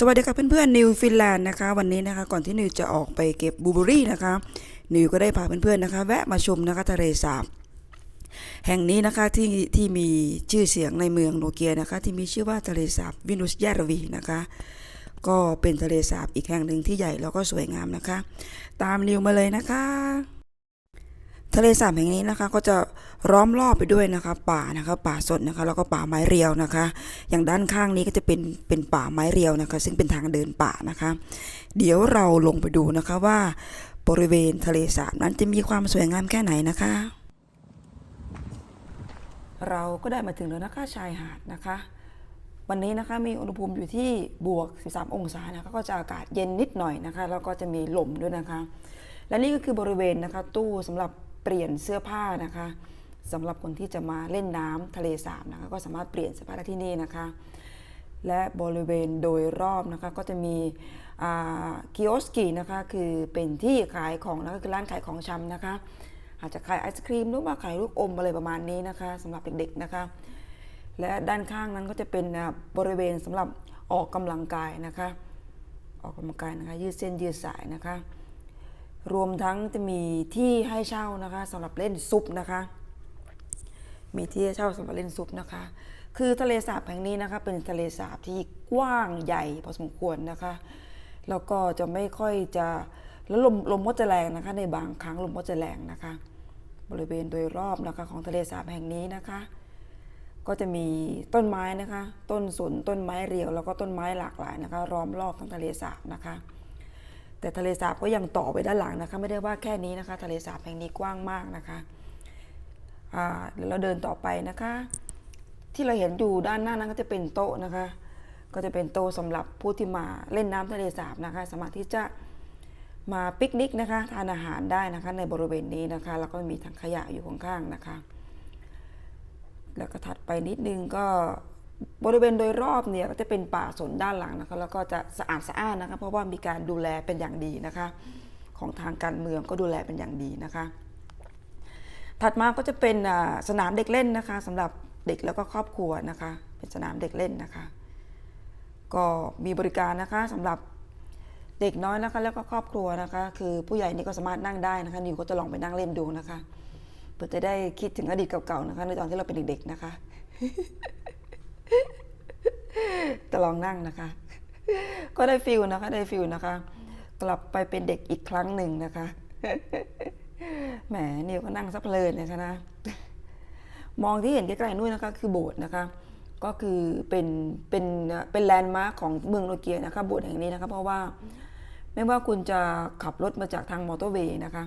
สวัสดีค่ะเพื่อนๆนิวฟินแลนด์นะคะวันนี้นะคะก่อนที่นิวจะออกไปเก็บบูเบอรี่นะคะนิวก็ได้พาเพื่อนๆนะคะ แวะมาชมนะคะทะเลสาบแห่งนี้นะคะที่ที่มีชื่อเสียงในเมืองโนเกียนะคะ ที่มีชื่อว่าทะเลสาบวินุสยารวีนะคะ ก็เป็นทะเลสาบอีกแห่งหนึ่งที่ใหญ่แล้วก็สวยงามนะคะ ตามนิวมาเลยนะคะ ทะเลสาบแห่งนี้นะคะก็จะล้อมรอบไปด้วยนะคะป่านะคะป่าสดนะคะแล้วก็ป่าไม้เรียวนะคะ อย่างด้านข้างนี้ก็จะเป็นเป็นป่าไม้เรียวนะคะ ซึ่งเป็นทางเดินป่านะคะ เดี๋ยวเราลงไปดูนะคะว่าบริเวณทะเลสาบนั้นจะมีความสวยงามแค่ไหนนะคะ เราก็ได้มาถึงแล้วนะคะชายหาดนะคะ วันนี้นะคะมีอุณหภูมิอยู่ที่บวก 13 องศานะคะก็จะอากาศเย็นนิดหน่อยนะคะแล้วก็จะมีลมด้วยนะคะ และนี่ก็คือบริเวณนะคะตู้สำหรับ ลี่ยนเสื้อผ้านะคะสำหรับคนที่จะมาเล่นน้ำทะเลสาบนะคะก็สามารถเปลี่ยนเสื้อผ้าได้ที่นี่นะคะ และบริเวณโดยรอบนะคะก็จะมีกิโอสกีนะคะคือเป็นที่ขายของนะคะคือร้านขายของชำนะคะอาจจะขายไอศครีมหรือว่าขายลูกอมอะไรประมาณนี้นะคะสำหรับเด็กๆนะคะและด้านข้างนั้นก็จะเป็นบริเวณสำหรับออกกำลังกายนะคะ ออกกำลังกายนะคะยืดเส้นยืดสายนะคะ รวมทั้งจะมีที่ให้เช่านะคะสำหรับเล่นซุปนะคะ มีที่ให้เช่าสำหรับเล่นซุปนะคะ คือทะเลสาบแห่งนี้นะคะเป็นทะเลสาบที่กว้างใหญ่พอสมควรนะคะ แล้วก็จะไม่ค่อยจะแล้วลมลมก็จะแรงนะคะ ในบางครั้งลมก็จะแรงนะคะ บริเวณโดยรอบนะคะของทะเลสาบแห่งนี้นะคะ ก็จะมีต้นไม้นะคะ ต้นสนต้นไม้เรียวแล้วก็ต้นไม้หลากหลายนะคะ ล้อมรอบทั้งทะเลสาบนะคะ แต่ทะเลสาบก็ยังต่อไปด้านหลังนะคะ ไม่ได้ว่าแค่นี้นะคะ ทะเลสาบแห่งนี้กว้างมากนะคะอ่าเดี๋ยวเราเดินต่อไปนะคะ ที่เราเห็นอยู่ด้านหน้านั้นก็จะเป็นโต๊ะนะคะ ก็จะเป็นโต๊ะสำหรับผู้ที่มาเล่นน้ำทะเลสาบนะคะ สามารถที่จะมาปิกนิกนะคะทานอาหารได้นะคะในบริเวณนี้นะคะ แล้วก็มีถังขยะอยู่ข้างๆนะคะ แล้วก็ถัดไปนิดนึงก็ บริเวณโดยรอบเนี่ยก็จะเป็นป่าสนด้านหลังนะคะแล้วก็จะสะอาดสะอ้านนะคะเพราะว่ามีการดูแลเป็นอย่างดีนะคะ ของทางการเมืองก็ดูแลเป็นอย่างดีนะคะ ถัดมาก็จะเป็นสนามเด็กเล่นนะคะสำหรับเด็กแล้วก็ครอบครัวนะคะ เป็นสนามเด็กเล่นนะคะ ก็มีบริการนะคะสำหรับเด็กน้อยนะคะ แล้วก็ครอบครัวนะคะ คือผู้ใหญ่นี่ก็สามารถนั่งได้นะคะนิวก็จะลองไปนั่งเล่นดูนะคะเพื่อจะได้คิดถึงอดีตเก่าๆนะคะในตอนที่เราเป็นเด็กๆนะคะ จะลองนั่งนะคะ ก็ได้ฟิลนะคะ ได้ฟิลนะคะ กลับไปเป็นเด็กอีกครั้งหนึ่งนะคะ แหมนิวก็นั่งซับเพลินเลยค่ะนะ มองที่เห็นใกล้ๆนู่นนะคะ คือโบสถ์นะคะ ก็คือเป็นเป็นเป็นแลนด์มาร์คของเมืองโนเกียนะคะ โบสถ์แห่งนี้นะคะ เพราะว่าไม่ว่าคุณจะขับรถมาจากทางมอเตอร์เวย์นะคะ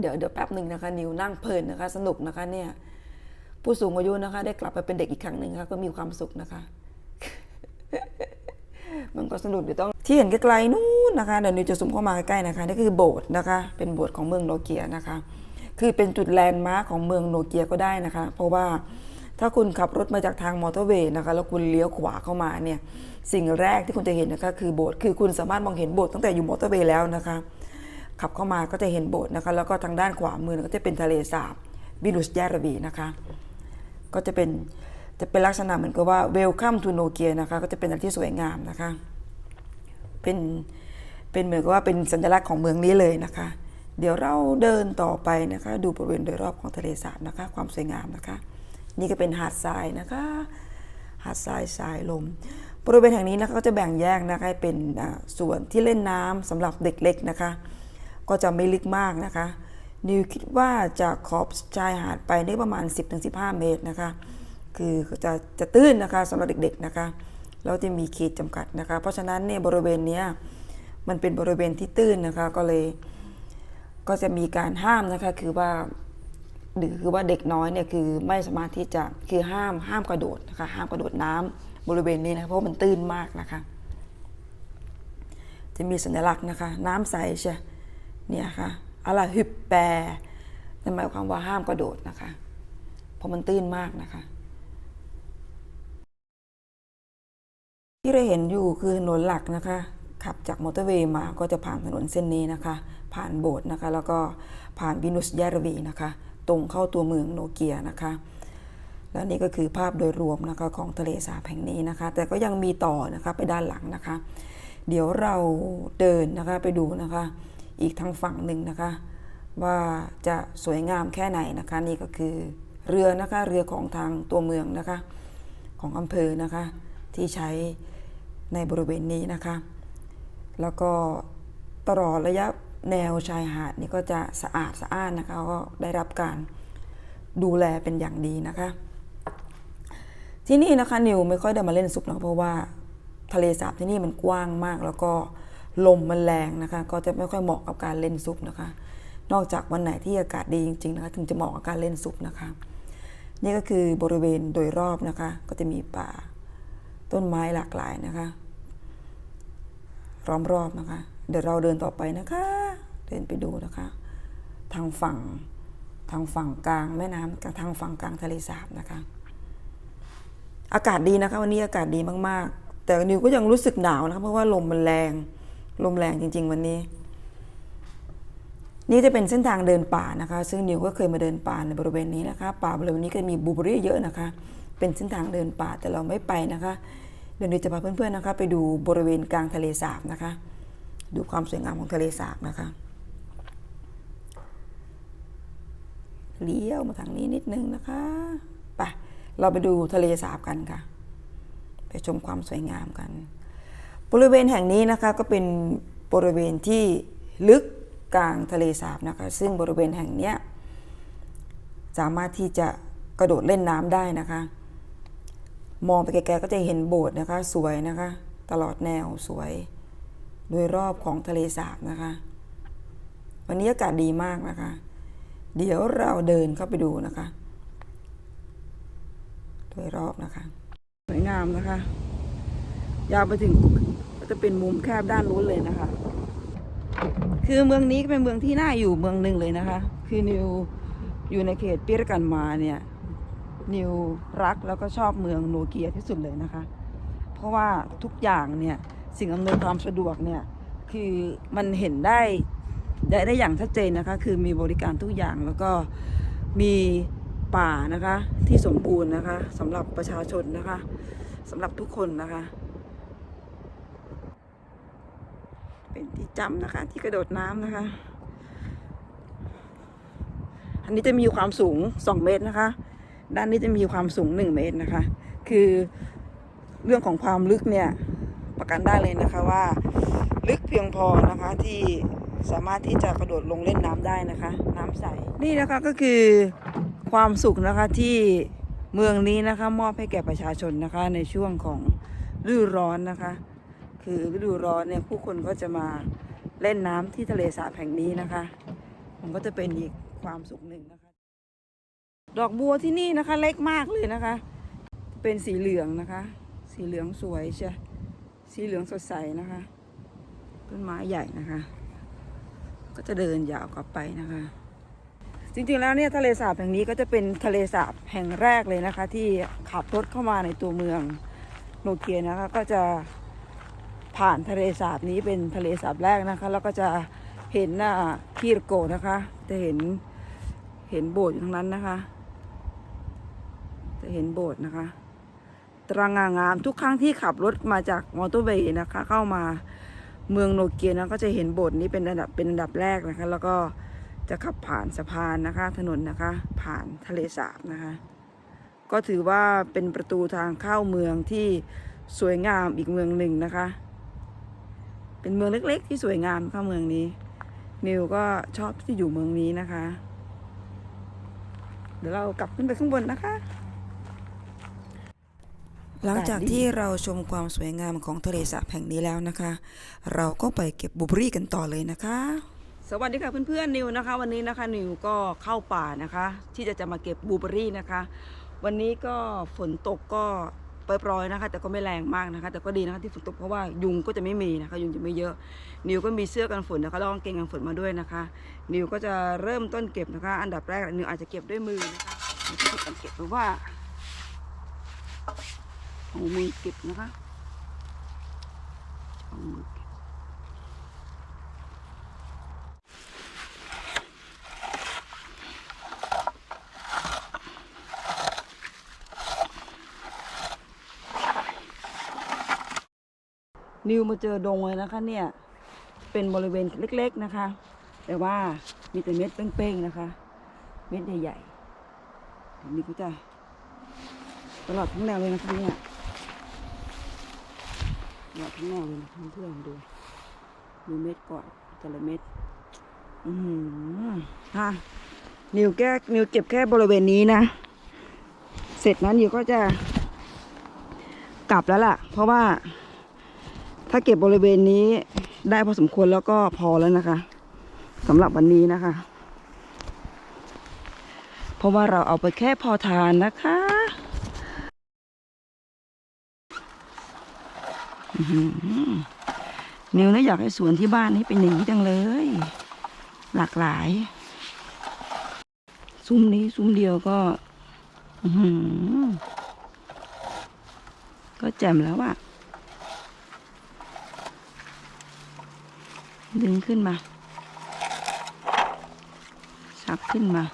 เดี๋ยวเดี๋ยวแป๊บหนึ่งนะคะ นิวนั่งเพลินนะคะ สนุกนะคะเนี่ย ผู้สูงอายุนะคะ ได้กลับไปเป็นเด็กอีกครั้งหนึ่งนะคะก็มีความสุขนะคะ มันก็สนุกเดี๋ยวต้อง ที่เห็นไกลๆนู้นนะคะเดี๋ยวนิวจะซูมเข้ามาใกล้ๆนะคะนี่คือโบสถ์นะคะ เป็นโบสถ์ของเมืองโนเกียนะคะ คือเป็นจุดแลนด์มาร์คของเมืองโนเกียก็ได้นะคะ เพราะว่าถ้าคุณขับรถมาจากทางมอเตอร์เวย์นะคะ แล้วคุณเลี้ยวขวาเข้ามาเนี่ย สิ่งแรกที่คุณจะเห็นนะคะคือโบสถ์ คือคุณสามารถมองเห็นโบสถ์ตั้งแต่อยู่มอเตอร์เวย์แล้วนะคะ ขับเข้ามาก็จะเห็นโบสถ์นะคะ แล้วก็ทางด้านขวามือก็จะเป็นทะเลสาบวินุสยรวีนะคะ ก็จะเป็นจะเป็นลักษณะเหมือนกับว่า Welcome to Nokia นะคะก็จะเป็นอะไรที่สวยงามนะคะเป็นเป็นเหมือนกับว่าเป็นสัญลักษณ์ของเมืองนี้เลยนะคะ เดี๋ยวเราเดินต่อไปนะคะ ดูบริเวณโดยรอบของทะเลสาบนะคะ ความสวยงามนะคะ นี่ก็เป็นหาดทรายนะคะหาดทรายทรายลม บริเวณแห่งนี้นะคะก็จะแบ่งแยกนะคะเป็นส่วนที่เล่นน้ำสำหรับเด็กเล็กนะคะ ก็จะไม่ลึกมากนะคะ นิวคิดว่าจากขอบชายหาดไปนี่ประมาณ 10-15 เมตรนะคะ คือจะจะตื้นนะคะสำหรับเด็กๆนะคะแล้วจะมีขีดจำกัดนะคะ เพราะฉะนั้นเนี่ยบริเวณเนี้ยมันเป็นบริเวณที่ตื้นนะคะก็เลยก็จะมีการห้ามนะคะคือว่าหรือคือว่าเด็กน้อยเนี่ยคือไม่สามารถที่จะคือห้ามห้ามกระโดดนะคะห้ามกระโดดน้ำบริเวณนี้นะเพราะมันตื้นมากนะคะ จะมีสัญลักษณ์นะคะ น้ำใสใช่เนี่ยค่ะ อะไรฮึบแปรนั่นหมายความว่าห้ามกระโดดนะคะ เพราะมันตื้นมากนะคะ ที่เราเห็นอยู่คือถนนหลักนะคะ ขับจากมอเตอร์เวย์มาก็จะผ่านถนนเส้นนี้นะคะ ผ่านโบสถ์นะคะ แล้วก็ผ่านวินุสยารวีนะคะ ตรงเข้าตัวเมืองโนเกียนะคะและนี่ก็คือภาพโดยรวมนะคะของทะเลสาบแห่งนี้นะคะ แต่ก็ยังมีต่อนะคะไปด้านหลังนะคะ เดี๋ยวเราเดินนะคะไปดูนะคะ อีกทางฝั่งหนึ่งนะคะ ว่าจะสวยงามแค่ไหนนะคะนี่ก็คือเรือนะคะเรือของทางตัวเมืองนะคะของอำเภอนะคะที่ใช้ในบริเวณนี้นะคะ แล้วก็ตลอดระยะแนวชายหาดนี่ก็จะสะอาดสะอ้านนะคะก็ได้รับการดูแลเป็นอย่างดีนะคะ ที่นี่นะคะนิวไม่ค่อยได้มาเล่นซุปนะเพราะว่าทะเลสาบที่นี่มันกว้างมากแล้วก็ ลมมันแรงนะคะ ก็จะไม่ค่อยเหมาะกับการเล่นซุปนะคะ นอกจากวันไหนที่อากาศดีจริงๆนะคะ ถึงจะเหมาะกับการเล่นซุปนะคะ นี่ก็คือบริเวณโดยรอบนะคะ ก็จะมีป่าต้นไม้หลากหลายนะคะล้อมรอบนะคะ เดี๋ยวเราเดินต่อไปนะคะ เดินไปดูนะคะ ทางฝั่งทางฝั่งกลางแม่น้ำกับทางฝั่งกลางทะเลสาบนะคะ อากาศดีนะคะ วันนี้อากาศดีมากๆ แต่นิวก็ยังรู้สึกหนาวนะคะเพราะว่าลมมันแรง ลมแรงจริง ๆ วันนี้ นี่จะเป็นเส้นทางเดินป่านะคะ ซึ่งนิวก็เคยมาเดินป่าในบริเวณนี้นะคะ ป่าบริเวณนี้ก็มีบูเบอรี่เยอะนะคะ เป็นเส้นทางเดินป่าแต่เราไม่ไปนะคะ เดี๋ยวนิวจะพาเพื่อนๆนะคะ ไปดูบริเวณกลางทะเลสาบนะคะ ดูความสวยงามของทะเลสาบนะคะเลี้ยวมาทางนี้นิดนึงนะคะไปเราไปดูทะเลสาบกันค่ะ ไปชมความสวยงามกัน บริเวณแห่งนี้นะคะก็เป็นบริเวณที่ลึกกลางทะเลสาบนะคะซึ่งบริเวณแห่งนี้สามารถที่จะกระโดดเล่นน้ำได้นะคะ มองไปไกลๆก็จะเห็นโบสถ์นะคะสวยนะคะ ตลอดแนวสวย โดยรอบของทะเลสาบนะคะ วันนี้อากาศดีมากนะคะ เดี๋ยวเราเดินเข้าไปดูนะคะ โดยรอบนะคะ สวยงามนะคะ ยาวไปถึง จะเป็นมุมแคบด้านนู้นเลยนะคะ คือเมืองนี้เป็นเมืองที่น่าอยู่เมืองหนึ่งเลยนะคะ คือนิวอยู่ในเขตปิรกันมาเนี่ยนิวรักแล้วก็ชอบเมืองโนเกียที่สุดเลยนะคะ เพราะว่าทุกอย่างเนี่ยสิ่งอำนวยความสะดวกเนี่ยคือมันเห็นได้ได้ได้อย่างชัดเจนนะคะ คือมีบริการทุกอย่างแล้วก็มีป่านะคะที่สมบูรณ์นะคะสำหรับประชาชนนะคะสำหรับทุกคนนะคะ เป็นที่จำนะคะ ที่กระโดดน้ำนะคะ อันนี้จะมีความสูง2เมตรนะคะ ด้านนี้จะมีความสูง1เมตรนะคะ คือเรื่องของความลึกเนี่ยประกันได้เลยนะคะว่า ลึกเพียงพอนะคะที่สามารถที่จะกระโดดลงเล่นน้ำได้นะคะ น้ำใส นี่นะคะก็คือความสุขนะคะที่เมืองนี้นะคะมอบให้แก่ประชาชนนะคะในช่วงของฤดูร้อนนะคะ คือฤดูร้อนเนี่ยผู้คนก็จะมาเล่นน้ำที่ทะเลสาบแห่งนี้นะคะ มันก็จะเป็นอีกความสุขหนึ่งนะคะ ดอกบัวที่นี่นะคะ เล็กมากเลยนะคะ เป็นสีเหลืองนะคะ สีเหลืองสวยใช่สีเหลืองสดใสนะคะต้นไม้ใหญ่นะคะ ก็จะเดินยาวกลับไปนะคะ จริงๆแล้วเนี่ยทะเลสาบแห่งนี้ก็จะเป็นทะเลสาบแห่งแรกเลยนะคะ ที่ขับรถเข้ามาในตัวเมืองโนเกียนะคะ ก็จะ ผ่านทะเลสาบนี้เป็นทะเลสาบแรกนะคะ แล้วก็จะเห็นหน้าคีรโกนะคะ จะเห็นเห็นโบสถ์อยู่ตรงนั้นนะคะ จะเห็นโบสถ์นะคะ ตรางงามทุกครั้งที่ขับรถมาจากมอเตอร์เวย์นะคะ เข้ามาเมืองโนเกียนะก็จะเห็นโบสถ์นี้เป็นอันดับเป็นอันดับแรกนะคะ แล้วก็จะขับผ่านสะพานนะคะ ถนนนะคะ ผ่านทะเลสาบนะคะ ก็ถือว่าเป็นประตูทางเข้าเมืองที่สวยงามอีกเมืองหนึ่งนะคะ เป็นเมืองเล็ก ๆ ที่สวยงามเข้าเมืองนี้ นิวก็ชอบที่อยู่เมืองนี้นะคะ เดี๋ยวเรากลับขึ้นไปข้างบนนะคะ หลังจากที่เราชมความสวยงามของทะเลสาบแห่งนี้แล้วนะคะ เราก็ไปเก็บบลูเบอรี่กันต่อเลยนะคะ สวัสดีค่ะเพื่อนๆนิวนะคะ วันนี้นะคะนิวก็เข้าป่านะคะ ที่จะจะมาเก็บบูเบอรี่นะคะ วันนี้ก็ฝนตกก็ ปล่อยๆนะคะ แต่ก็ไม่แรงมากนะคะ แต่ก็ดีนะคะที่ฝนตกเพราะว่ายุงก็จะไม่มีนะคะ ยุงจะไม่เยอะ นิวก็มีเสื้อกันฝนนะคะแล้วกางเกงกันฝนมาด้วยนะคะ นิวก็จะเริ่มต้นเก็บนะคะ อันดับแรกนิวอาจจะเก็บด้วยมือนะคะมีก็จะเก็บเพราะว่าเอามือเก็บนะคะเอามือ นิวมาเจอดงเลยนะคะเนี่ย เป็นบริเวณเล็ก ๆนะคะ แต่ว่ามีแต่เม็ดเป้งๆนะคะ เม็ดใหญ่ๆอันนี้ก็จะตลอดทั้งแนวเลยนะคะเนี่ยตลอดทั้งแนวเลยนะคะเพื่อนๆดูดูเม็ดก่อนแต่ละเม็ดอือหือค่ะนิวแก้นิวเก็บแค่บริเวณนี้นะ เสร็จนั้นนิวก็จะกลับแล้วล่ะ เพราะว่า ถ้าเก็บบริเวณนี้ได้พอสมควรแล้วก็พอแล้วนะคะสำหรับวันนี้นะคะ เพราะว่าเราเอาไปแค่พอทานนะคะนิวนะอยากให้สวนที่บ้านนี้เป็นอย่างนี้จังเลย หลากหลาย ซุ้มนี้ซุ้มเดียวก็หือก็แจ่มแล้วอะ ดึงขึ้นมาชักขึ้นมา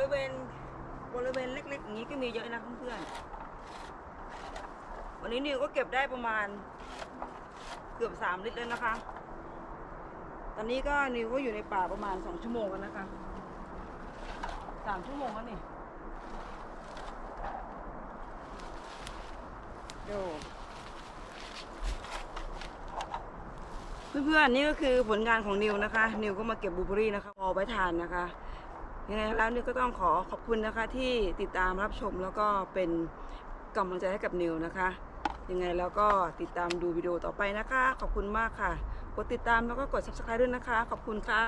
ริเวณบริเวณเล็กๆอย่างนี้ก็มีเยอะนะเพื่อนๆวันนี้นิวก็เก็บได้ประมาณเกือบสามลิตรแล้วนะคะ ตอนนี้ก็นิวก็อยู่ในป่าประมาณสองชั่วโมงกันนะคะสามชั่วโมงแล้วนี่ดูเพื่อนๆนี่ก็คือผลงานของนิวนะคะ นิวก็มาเก็บบูเบอรี่นะคะพอไว้ทานนะคะ ยังไงแล้วนิวก็ต้องขอขอบคุณนะคะที่ติดตามรับชมแล้วก็เป็นกำลังใจให้กับนิวนะคะ ยังไงแล้วก็ติดตามดูวิดีโอต่อไปนะคะ ขอบคุณมากค่ะ กดติดตามแล้วก็กด subscribe ด้วยนะคะ ขอบคุณค่ะ